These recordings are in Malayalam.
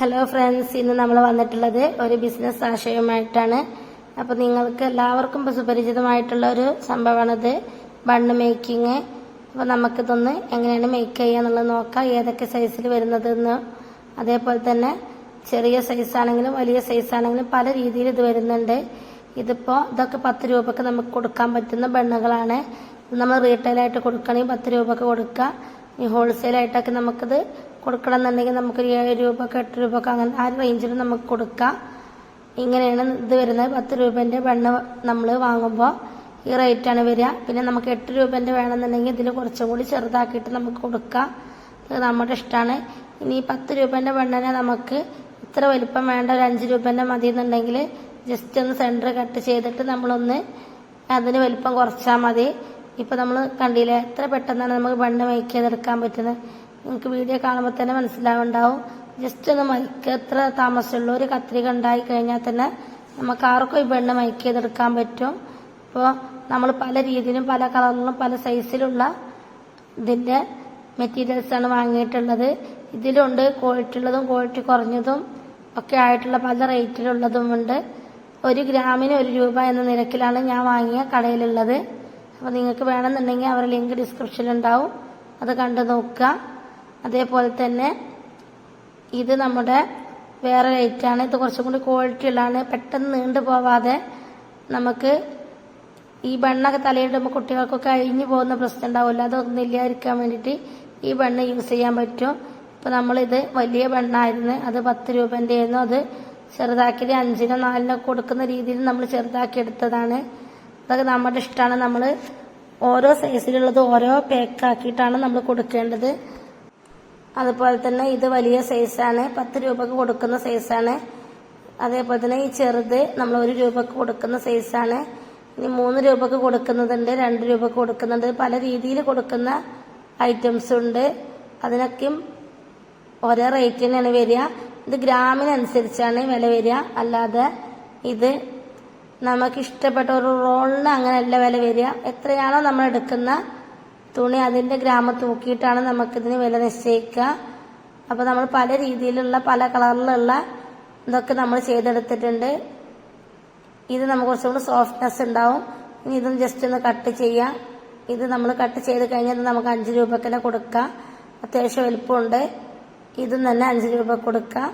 ഹലോ ഫ്രണ്ട്സ് ഇന്ന് നമ്മൾ വന്നിട്ടുള്ളത് ഒരു ബിസിനസ് ആശയവുമായിട്ടാണ്. അപ്പോൾ നിങ്ങൾക്ക് എല്ലാവർക്കും സുപരിചിതമായിട്ടുള്ള ഒരു സംഭവമാണിത്. ബണ്ണ് മേക്കിങ് അപ്പോൾ നമുക്കിതൊന്ന് എങ്ങനെയാണ് മേക്ക് ചെയ്യുക എന്നുള്ളത് നോക്കാം. ഏതൊക്കെ സൈസിൽ വരുന്നതെന്ന്. അതേപോലെ തന്നെ ചെറിയ സൈസ് ആണെങ്കിലും വലിയ സൈസ് ആണെങ്കിലും പല രീതിയിൽ ഇത് വരുന്നുണ്ട്. ഇതിപ്പോൾ ഇതൊക്കെ പത്ത് രൂപക്ക് നമുക്ക് കൊടുക്കാൻ പറ്റുന്ന ബണ്ണുകളാണ്. നമ്മൾ റീറ്റെയിലായിട്ട് കൊടുക്കണമെങ്കിൽ പത്ത് രൂപക്ക് കൊടുക്കുക ഈ ഹോൾസെയിലായിട്ടൊക്കെ നമുക്കിത് കൊടുക്കണം എന്നുണ്ടെങ്കിൽ നമുക്കൊരു ഏഴ് രൂപക്ക് എട്ട് രൂപക്ക് അങ്ങനെ ആ റേഞ്ചിൽ നമുക്ക് കൊടുക്കാം. ഇങ്ങനെയാണ് ഇത് വരുന്നത്. പത്ത് രൂപേന്റെ വെണ്ണ നമ്മൾ വാങ്ങുമ്പോൾ ഈ റേറ്റാണ് വരിക. പിന്നെ നമുക്ക് എട്ട് രൂപേന്റെ വേണമെന്നുണ്ടെങ്കിൽ ഇതിൽ കുറച്ചും കൂടി ചെറുതാക്കിയിട്ട് നമുക്ക് കൊടുക്കാം. ഇത് നമ്മുടെ ഇഷ്ടമാണ് ഇനി പത്ത് രൂപേന്റെ വെണ്ണനെ നമുക്ക് ഇത്ര വലിപ്പം വേണ്ട ഒരു അഞ്ച് രൂപേന്റെ മതി എന്നുണ്ടെങ്കിൽ ജസ്റ്റ് ഒന്ന് സെന്റർ കട്ട് ചെയ്തിട്ട് നമ്മളൊന്ന് അതിന് വലിപ്പം കുറച്ചാൽ മതി. ഇപ്പം നമ്മൾ കണ്ടില്ലേ എത്ര പെട്ടെന്നാണ് നമുക്ക് വെണ്ണ മേക്ക് ചെയ്തെടുക്കാൻ പറ്റുന്നത്. നിങ്ങൾക്ക് വീഡിയോ കാണുമ്പോൾ തന്നെ മനസ്സിലാവുണ്ടാവും. ജസ്റ്റ് ഒന്ന് മൈക്ക് എത്ര താമസമുള്ള ഒരു കത്രിക ഉണ്ടായി കഴിഞ്ഞാൽ തന്നെ നമുക്ക് ആർക്കും ഈ പെണ്ണ് മൈക്ക് ചെയ്തെടുക്കാൻ പറ്റും. ഇപ്പോൾ നമ്മൾ പല രീതിയിലും പല കളറിലും പല സൈസിലുള്ള ഇതിന്റെ മെറ്റീരിയൽസാണ് വാങ്ങിയിട്ടുള്ളത്. ഇതിലുണ്ട് ക്വാളിറ്റി ഉള്ളതും ക്വാളിറ്റി കുറഞ്ഞതും ഒക്കെ ആയിട്ടുള്ള പല റേറ്റിലുള്ളതുമുണ്ട് ഒരു ഗ്രാമിന് ഒരു രൂപ എന്ന നിരക്കിലാണ് ഞാൻ വാങ്ങിയ കടയിലുള്ളത്. അപ്പോൾ നിങ്ങൾക്ക് വേണമെന്നുണ്ടെങ്കിൽ അവരുടെ ലിങ്ക് ഡിസ്ക്രിപ്ഷനിലുണ്ടാവും അത് കണ്ടു നോക്കുക. അതേപോലെ തന്നെ ഇത് നമ്മുടെ വേറെ റേറ്റാണ് ഇത് കുറച്ചും കൂടി ക്വാളിറ്റി ഉള്ളതാണ്. പെട്ടെന്ന് നീണ്ടു പോവാതെ നമുക്ക് ഈ ബണ്ണൊക്കെ തലയിടുമ്പോൾ കുട്ടികൾക്കൊക്കെ അഴിഞ്ഞു പോകുന്ന പ്രശ്നം ഉണ്ടാവില്ല അതൊന്നും ഇല്ലാതിരിക്കാൻ വേണ്ടിയിട്ട് ഈ ബണ്ണ് യൂസ് ചെയ്യാൻ പറ്റും. ഇപ്പം നമ്മളിത് വലിയ ബണ്ണായിരുന്നു. അത് പത്ത് രൂപന്റെ ആയിരുന്നു അത് ചെറുതാക്കിയത് അഞ്ചിനോ നാലിനോ കൊടുക്കുന്ന രീതിയിൽ നമ്മൾ ചെറുതാക്കി എടുത്തതാണ്. അതൊക്കെ നമ്മുടെ ഇഷ്ടമാണ്. നമ്മൾ ഓരോ സൈസിലുള്ളത് ഓരോ പാക്കാക്കിയിട്ടാണ് നമ്മൾ കൊടുക്കേണ്ടത്. അതുപോലെ തന്നെ ഇത് വലിയ സൈസാണ്. പത്ത് രൂപക്ക് കൊടുക്കുന്ന സൈസാണ്. അതേപോലെ തന്നെ ഈ ചെറുത് നമ്മൾ ഒരു രൂപക്ക് കൊടുക്കുന്ന സൈസാണ്. ഇനി മൂന്ന് രൂപക്ക് കൊടുക്കുന്നതുണ്ട് രണ്ട് രൂപക്ക് കൊടുക്കുന്നുണ്ട് പല രീതിയിൽ കൊടുക്കുന്ന ഐറ്റംസ് ഉണ്ട്. അതിനൊക്കെയും ഓരോ റേറ്റ് തന്നെയാണ് വരിക. ഇത് ഗ്രാമിനനുസരിച്ചാണ് വില വരിക. അല്ലാതെ ഇത് നമുക്ക് ഇഷ്ടപ്പെട്ട ഒരു റോളിന് അങ്ങനെയല്ല വില വരിക. എത്രയാണോ നമ്മൾ എടുക്കുന്ന തുണി അതിന്റെ ഗ്രാമ തൂക്കിയിട്ടാണ് നമുക്കിതിന് വില നിശ്ചയിക്കുക. അപ്പോൾ നമ്മൾ പല രീതിയിലുള്ള പല കളറിലുള്ള ഇതൊക്കെ നമ്മൾ ചെയ്തെടുത്തിട്ടുണ്ട്. ഇത് നമുക്ക് കുറച്ചും കൂടി സോഫ്റ്റ്നെസ് ഉണ്ടാവും. ഇനി ഇതും ജസ്റ്റ് ഒന്ന് കട്ട് ചെയ്യാം. ഇത് നമ്മൾ കട്ട് ചെയ്ത് കഴിഞ്ഞാൽ നമുക്ക് അഞ്ച് രൂപക്ക് തന്നെ കൊടുക്കാം. അത്യാവശ്യം വലുപ്പമുണ്ട്. ഇതും തന്നെ അഞ്ച് രൂപ കൊടുക്കാം.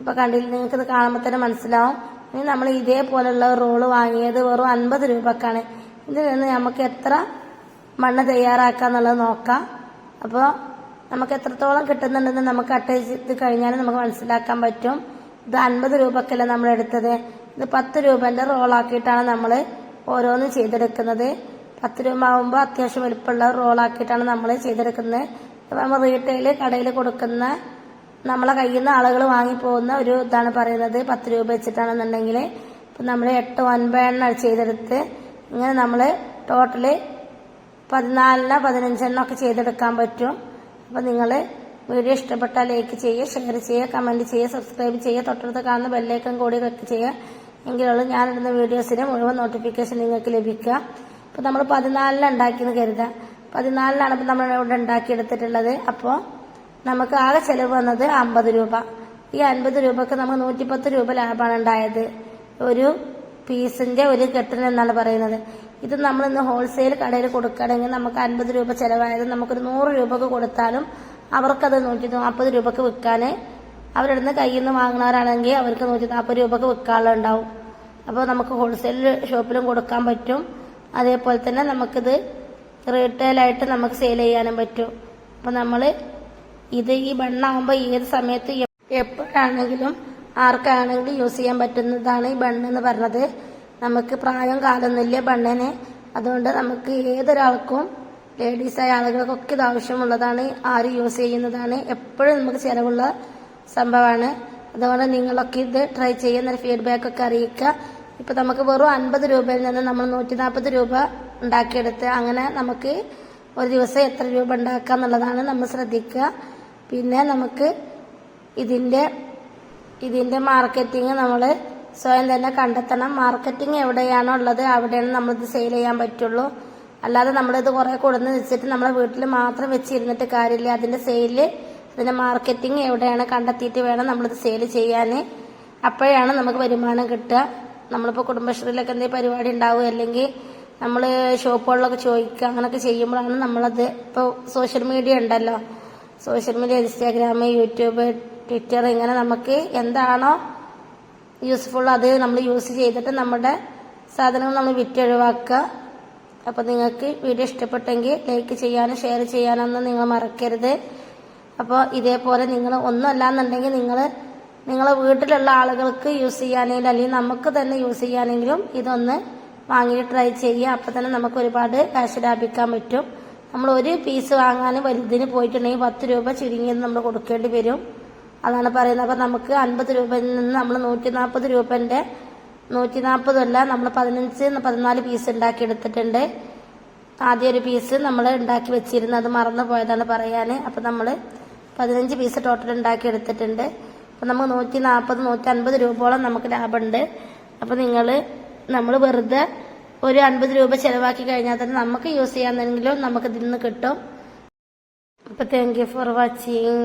ഇപ്പൊ കണ്ടില്ല നിങ്ങൾക്ക് ഇത് കാണുമ്പോൾ തന്നെ മനസ്സിലാവും. ഇനി നമ്മൾ ഇതേപോലുള്ള റോൾ വാങ്ങിയത് വെറും അൻപത് രൂപക്കാണ്. ഇതിൽ നിന്ന് നമുക്ക് എത്ര മണ്ണ് തയ്യാറാക്കാന്നുള്ളത് നോക്കാം. അപ്പോൾ നമുക്ക് എത്രത്തോളം കിട്ടുന്നുണ്ടെന്ന് നമുക്ക് കട്ട് ചെയ്ത് കഴിഞ്ഞാൽ നമുക്ക് മനസ്സിലാക്കാൻ പറ്റും. ഇത് അൻപത് രൂപക്കല്ല നമ്മൾ എടുത്തത്? ഇത് പത്ത് രൂപന്റെ റോളാക്കിയിട്ടാണ് നമ്മൾ ഓരോന്നും ചെയ്തെടുക്കുന്നത്. പത്ത് രൂപ ആകുമ്പോൾ അത്യാവശ്യം വലുപ്പമുള്ള റോളാക്കിയിട്ടാണ് നമ്മൾ ചെയ്തെടുക്കുന്നത്. നമ്മൾ റീറ്റെയിൽ കടയിൽ കൊടുക്കുന്ന നമ്മളെ കയ്യിൽ നിന്ന് ആളുകൾ വാങ്ങിപ്പോകുന്ന ഒരു ഇതാണ് പറയുന്നത്. പത്ത് രൂപ വെച്ചിട്ടാണെന്നുണ്ടെങ്കിൽ. ഇപ്പം നമ്മൾ എട്ട് ഒൻപതെണ്ണം ചെയ്തെടുത്ത്. ഇങ്ങനെ നമ്മൾ ടോട്ടൽ പതിനാലിനോ പതിനഞ്ചെണ്ണോ ഒക്കെ ചെയ്തെടുക്കാൻ പറ്റും. അപ്പം നിങ്ങൾ വീഡിയോ ഇഷ്ടപ്പെട്ടാൽ ലൈക്ക് ചെയ്യുക ഷെയർ ചെയ്യുക കമന്റ് ചെയ്യുക സബ്സ്ക്രൈബ് ചെയ്യുക തൊട്ടടുത്ത് കാണുന്ന ബെല്ലൈക്കൺ കൂടി ക്ലിക്ക് ചെയ്യുക. എങ്കിലുള്ള ഞാനിടുന്ന വീഡിയോസിന് മുഴുവൻ നോട്ടിഫിക്കേഷൻ നിങ്ങൾക്ക് ലഭിക്കുക. ഇപ്പം നമ്മൾ പതിനാലിന് ഉണ്ടാക്കിയെന്ന് കരുതുക. പതിനാലിനാണ് ഇപ്പം നമ്മൾ ഇവിടെ ഉണ്ടാക്കിയെടുത്തിട്ടുള്ളത്. അപ്പോൾ നമുക്ക് ആകെ ചെലവ് വന്നത് അമ്പത് രൂപ. ഈ അൻപത് രൂപക്ക് നമുക്ക് നൂറ്റിപ്പത്ത് രൂപ ലാഭമാണ് ഉണ്ടായത്. ഒരു പീസിന്റെ ഒരു കെട്ടിന് എന്നാണ് പറയുന്നത്. ഇത് നമ്മൾ ഇന്ന് ഹോൾസെയിൽ കടയിൽ കൊടുക്കുകയാണെങ്കിൽ നമുക്ക് അൻപത് രൂപ ചിലവായത് നമുക്കൊരു നൂറ് രൂപക്ക് കൊടുത്താലും അവർക്കത് നൂറ്റി നാൽപ്പത് രൂപക്ക് വിൽക്കാൻ അവരുടെ നിന്ന് കയ്യിൽ നിന്ന് വാങ്ങുന്നവരാണെങ്കിൽ അവർക്ക് നൂറ്റി നാൽപ്പത് രൂപക്ക് വിൽക്കാനുണ്ടാവും അപ്പോൾ നമുക്ക് ഹോൾസെയിൽ ഷോപ്പിലും കൊടുക്കാൻ പറ്റും. അതേപോലെ തന്നെ നമുക്കിത് റീറ്റെയിലായിട്ട് നമുക്ക് സെയിൽ ചെയ്യാനും പറ്റും. അപ്പോൾ നമ്മൾ ഇത് ഈ ബണ്ണാകുമ്പോൾ ഏത് സമയത്ത് എപ്പോഴാണെങ്കിലും ആർക്കാണെങ്കിലും യൂസ് ചെയ്യാൻ പറ്റുന്നതാണ് ഈ ബണ്ണ് എന്ന് പറഞ്ഞത്. നമുക്ക് പ്രായം കാലൊന്നുമില്ല ബണ്ണിന്. അതുകൊണ്ട് നമുക്ക് ഏതൊരാൾക്കും ലേഡീസായ ആളുകൾക്കൊക്കെ ഇത് ആവശ്യമുള്ളതാണ്. ആര് യൂസ് ചെയ്യുന്നതാണ്. എപ്പോഴും നമുക്ക് ചിലവുള്ള സംഭവമാണ്. അതുകൊണ്ട് നിങ്ങളൊക്കെ ഇത് ട്രൈ ചെയ്യുന്ന ഫീഡ്ബാക്ക് ഒക്കെ അറിയിക്കുക. ഇപ്പൊ നമുക്ക് വെറും അൻപത് രൂപയിൽ നിന്ന് നമ്മൾ നൂറ്റി നാൽപ്പത് രൂപ ഉണ്ടാക്കിയെടുത്ത് അങ്ങനെ നമുക്ക് ഒരു ദിവസം എത്ര രൂപ ഉണ്ടാക്കുക എന്നുള്ളതാണ് നമ്മൾ ശ്രദ്ധിക്കുക. പിന്നെ നമുക്ക് ഇതിന്റെ ഇതിന്റെ മാർക്കറ്റിംഗ് നമ്മൾ സ്വയം തന്നെ കണ്ടെത്തണം. മാർക്കറ്റിംഗ് എവിടെയാണോ ഉള്ളത് അവിടെയാണ് നമ്മളിത് സെയിൽ ചെയ്യാൻ പറ്റുള്ളൂ. അല്ലാതെ നമ്മളിത് കുറെ കൊടുന്ന് വെച്ചിട്ട് നമ്മളെ വീട്ടിൽ മാത്രം വെച്ചിരുന്നിട്ട് കാര്യമില്ല. അതിന്റെ സെയിൽ അതിന്റെ മാർക്കറ്റിംഗ് എവിടെയാണ് കണ്ടെത്തിയിട്ട് വേണം നമ്മളിത് സെയിൽ ചെയ്യാൻ അപ്പോഴാണ് നമുക്ക് വരുമാനം കിട്ടുക. നമ്മളിപ്പോൾ കുടുംബശ്രീയിലൊക്കെ എന്തെങ്കിലും പരിപാടി ഉണ്ടാവുക അല്ലെങ്കിൽ നമ്മൾ ഷോപ്പുകളിലൊക്കെ ചോദിക്കുക. അങ്ങനെയൊക്കെ ചെയ്യുമ്പോഴാണ് നമ്മളത് ഇപ്പോൾ സോഷ്യൽ മീഡിയ ഉണ്ടല്ലോ. Social media Instagram YouTube Twitter ഇങ്ങനെ നമുക്ക് എന്താണോ യൂസ്ഫുൾ അത് നമ്മൾ യൂസ് ചെയ്തിട്ട് നമ്മുടെ സാധനങ്ങൾ നമ്മൾ വിറ്റൊഴിവാക്കുക. അപ്പോൾ നിങ്ങൾക്ക് വീഡിയോ ഇഷ്ടപ്പെട്ടെങ്കിൽ ലൈക്ക് ചെയ്യാനും ഷെയർ ചെയ്യാനൊന്നും നിങ്ങൾ മറക്കരുത്. അപ്പോൾ ഇതേപോലെ നിങ്ങൾ ഒന്നും അല്ലാന്നുണ്ടെങ്കിൽ നിങ്ങൾ നിങ്ങളെ വീട്ടിലുള്ള ആളുകൾക്ക് യൂസ് ചെയ്യാനെങ്കിലും അല്ലെങ്കിൽ നമുക്ക് തന്നെ യൂസ് ചെയ്യാനെങ്കിലും ഇതൊന്ന് വാങ്ങി ട്രൈ ചെയ്യുക. അപ്പോൾ തന്നെ നമുക്ക് ഒരുപാട് കാശ് ലാഭിക്കാൻ പറ്റും. നമ്മൾ ഒരു പീസ് വാങ്ങാൻ വലുതിന് പോയിട്ടുണ്ടെങ്കിൽ പത്ത് രൂപ ചുരുങ്ങിയത് നമ്മൾ കൊടുക്കേണ്ടി വരും. അതാണ് പറയുന്നത്. അപ്പം നമുക്ക് അൻപത് രൂപയിൽ നിന്ന് നമ്മൾ നൂറ്റി നാൽപ്പത് രൂപന്റെ നൂറ്റി നാൽപ്പതല്ല നമ്മൾ പതിനഞ്ച് പതിനാല് പീസ് ഉണ്ടാക്കി എടുത്തിട്ടുണ്ട് ആദ്യം ഒരു പീസ് നമ്മൾ ഉണ്ടാക്കി വെച്ചിരുന്നു അത് മറന്നു പോയതാണ് പറയാൻ അപ്പം നമ്മൾ പതിനഞ്ച് പീസ് ടോട്ടൽ ഉണ്ടാക്കി എടുത്തിട്ടുണ്ട് അപ്പം നമുക്ക് നൂറ്റി നാൽപ്പത് നൂറ്റി അൻപത് രൂപയോളം നമുക്ക് ലാഭമുണ്ട്. അപ്പം നിങ്ങൾ നമ്മൾ വെറുതെ ഒരു അൻപത് രൂപ ചിലവാക്കി കഴിഞ്ഞാൽ തന്നെ നമുക്ക് യൂസ് ചെയ്യാന്നെങ്കിലും നമുക്ക് ഇതിൽ നിന്ന് കിട്ടും. അപ്പം താങ്ക് യു ഫോർ വാച്ചിങ്